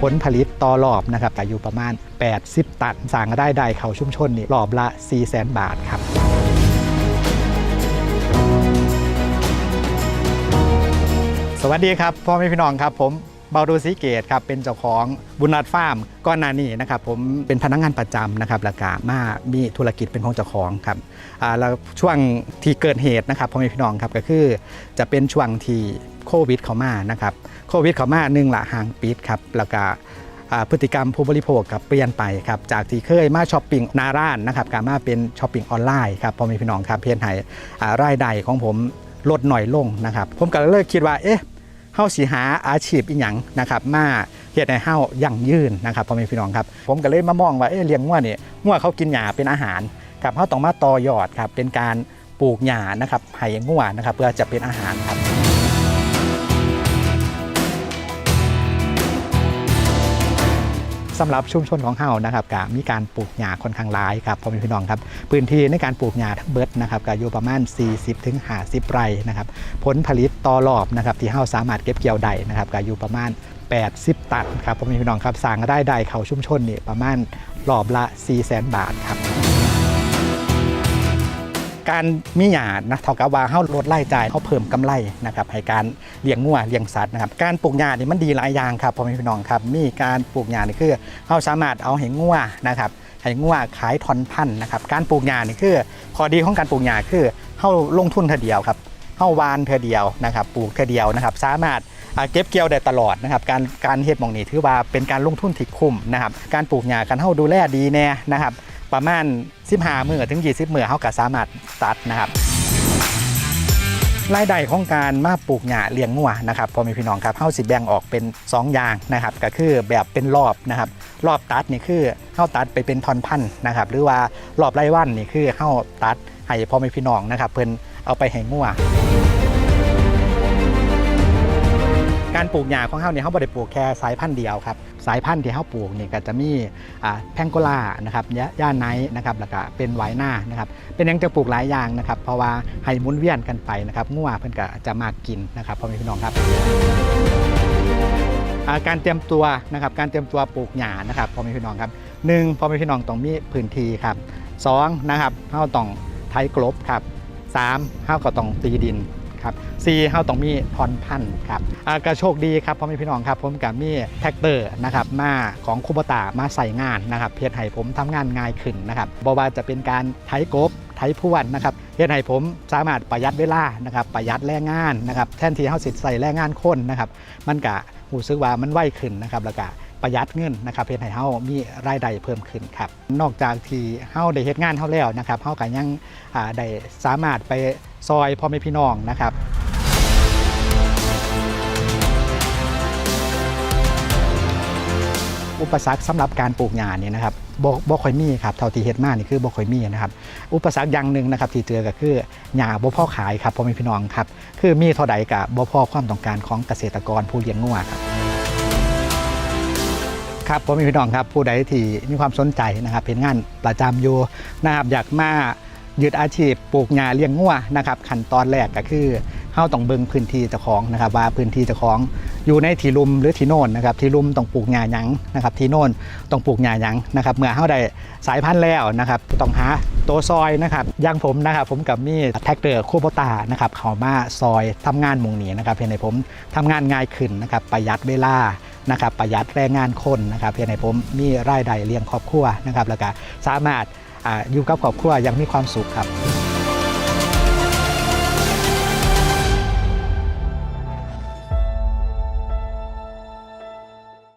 ผลผลิตต่อรอบนะครับก็อยู่ประมาณ 80 ตันสร้างรายได้เขาชุมชนนี่รอบละ 4 0 0 0 0 0บาทครับสวัสดีครับพ่อแม่พี่น้องครับผมเบาดูสีเกตครับเป็นเจ้าของบุญรัตฟาร์มก้อนนานี้นะครับผมเป็นพนักงานประจำนะครับแล้วก็มามีธุรกิจเป็นของเจ้าของครับอ่าแล้วช่วงที่เกิดเหตุนะครับพ่อแม่พี่น้องครับก็คือจะเป็นช่วงที่ โควิด เข้ามานะครับโควิด เข้ามาหนึ่งละห่างปิดครับแล้วก็อ่าพฤติกรรมผู้บริโภคกับเปลี่ยนไปครับจากที่เคยมาช้อปปิ้งหนาร้านนะครับการมาเป็นช้อปปิ้งออนไลน์ครับพอม่พี่น้องครับเพียนให้รายได้ของผมลดหน่อยลงนะครับผมก็เลยคิดว่าเอ๊ะเฮาสิหาอาชีพอีหยังนะครับมาเฮ็ดให้เฮายั่งยืนนะครับพ่อแม่พี่น้องครับผมก็เลยมามองว่าเอ๊ะเลี้ยงงัวนี่งัวเขากินหญ้าเป็นอาหารครับเฮาต้องมาต่อยอดครับเป็นการปลูกหญ้านะครับให้งัวนะครับเพื่อจะเป็นอาหารครับ สำหรับชุมชนของเฮานะครับก็มีการปลูกหญ้าค่อนข้างหลายครับพ่อแม่พี่น้องครับ พื้นที่ในการปลูกหญ้าทั้งเบิดนะครับก็อยู่ประมาณ 40-50 ไร่นะครับผลผลิตต่อรอบนะครับที่เฮาสามารถเก็บเกี่ยวได้นะครับก็อยู่ประมาณ 80 ตันครับพอมพี่น้องครับสร้างรายได้เข้าชุมชนนี่ประมาณรอบละ4 0 0 0 0 0 บาทครับ การมีหยาดนะเท่ากับว่าเฮาลดรายจ่ายเฮาเพิ่มกำไรนะครับให้การเลี้ยงงัวเลี้ยงสัตว์นะครับการปลูกหญ้านี่มันดีหลายอย่างครับพ่อแม่พี่น้องครับมีการปลูกหญ้านี่คือเฮาสามารถเอาให้งัวนะครับให้งัวขายทอนพันธุ์นะครับการปลูกหญ้านี่คือข้อดีของการปลูกหญ้าคือเฮาลงทุนเท่าเดียวครับเฮาวานเธอเดียวนะครับปลูกเธอเดียวนะครับสามารถเก็บเกี่ยวได้ตลอดนะครับการการเฮ็ดมองนี้ถือว่าเป็นการลงทุนที่คุ้มนะครับการปลูกหญ้าการเฮาดูแลดีแน่นะครับ ประมาณ 15มือถึง 20มือเฮาก็สามารถตัดนะครับรายได้ของการมาปลูกหญ้าเลี้ยงงัวนะครับพอม่พี่น้องครับเฮาสิแบ่งออกเป็น 2 อย่างนะครับ ก็คือแบบเป็นรอบนะครับ รอบตัดนี่คือเฮาตัดไปเป็นทอนพันธุ์นะครับ หรือว่ารอบไร่วันนี่คือเฮาตัดให้พ่อแม่พี่น้องนะครับ เพิ่นเอาไปให้งัว การปลูกหญ้าของเฮาเนี่ยเฮาบ่ได้ปลูกแค่สายพันธุ์เดียวครับสายพันธุ์ที่เฮาปลูกเนี่ยก็จะมีอ่าแพงโกลานะครับยะย่าไนท์นะครับแล้วก็เป็นไวนานะครับเป็นยังจะปลูกหลายอย่างนะครับเพราะว่าให้มุนเวียนกันไปนะครับงัวเพิ่นก็จะมากินนะครับพ่อแม่พี่น้องครับการเตรียมตัวนะครับการเตรียมตัวปลูกหญ้านะครับพ่อแม่พี่น้องครับหนึ่งพ่อแม่พี่น้องต้องมีพื้นที่ครับสองนะครับเฮาต้องไถกลบครับสามเฮาก็ต้องตีดิน ครับสี่เฮาต้องมีพรพันธ์ครับอากระโชคดีครับพ่อแม่พี่น้องครับผมกับมีแท็กเตอร์นะครับมาของคูบตามาใส่งานนะครับเพื่อให้ผมทำงานง่ายขึ้นนะครับบ่ว่าจะเป็นการไถกบไถพรวนนะครับเพื่อให้ผมสามารถประหยัดเวลานะครับประหยัดแรงงานนะครับแทนที่เฮาสิใส่แรงงานคนนะครับมันก็รู้สึกว่ามันไวขึ้นนะครับแล้วก็ประหยัดเงินนะครับเพื่อให้เฮามีรายได้เพิ่มขึ้นครับ นอกจากที่เฮาได้เฮ็ดงานเฮาแล้วนะครับเฮาก็ยังได้สามารถไป ซอยพ่อแม่พี่น้องนะครับอุปสรรคสำหรับการปลูกหญ้านี่นะครับบ่บ่ค่อยมีครับเท่าที่เฮ็ดมานี่คือบ่ค่อยมีนะครับ อุปสรรคอย่างหนึ่งนะครับที่เจอก็คือหญ้าบ่พอขายครับพ่อแม่พี่น้องครับคือมีเท่าใดก็บ่พอความต้องการของเกษตรกรผู้เลี้ยงงัวครับครับพ่อแม่พี่น้องครับผู้ใดที่มีความสนใจนะครับเป็นงานประจำอยู่นะครับอยากมา ยึดอาชีพปลูกหญ้าเลี้ยงงัวนะครับขั้นตอนแรกก็คือเฮาต้องเบิ่งพื้นที่เจ้าของนะครับ ว่าพื้นที่เจ้าของอยู่ในที่ลุ่มหรือที่โน่นนะครับที่ลุ่มต้องปลูกหญ้าหยังนะครับที่โน่นต้องปลูกหญ้าหยังนะครับเมื่อเฮาได้สายพันธุ์แล้วนะครับต้องหาตัวซอยนะครับอย่างผมนะครับผมกับมีแท็กเตอร์โคโบตานะครับเขามาซอยทำงานหมองนี้นะครับเพื่อให้ผมทำงานง่ายขึ้นนะครับประหยัดเวลานะครับประหยัดแรงงานคนนะครับเพื่อให้ผมมีรายได้เลี้ยงครอบครัวนะครับแล้วก็สามารถ อยู่กับครอบครัวอยังมีความสุขครับ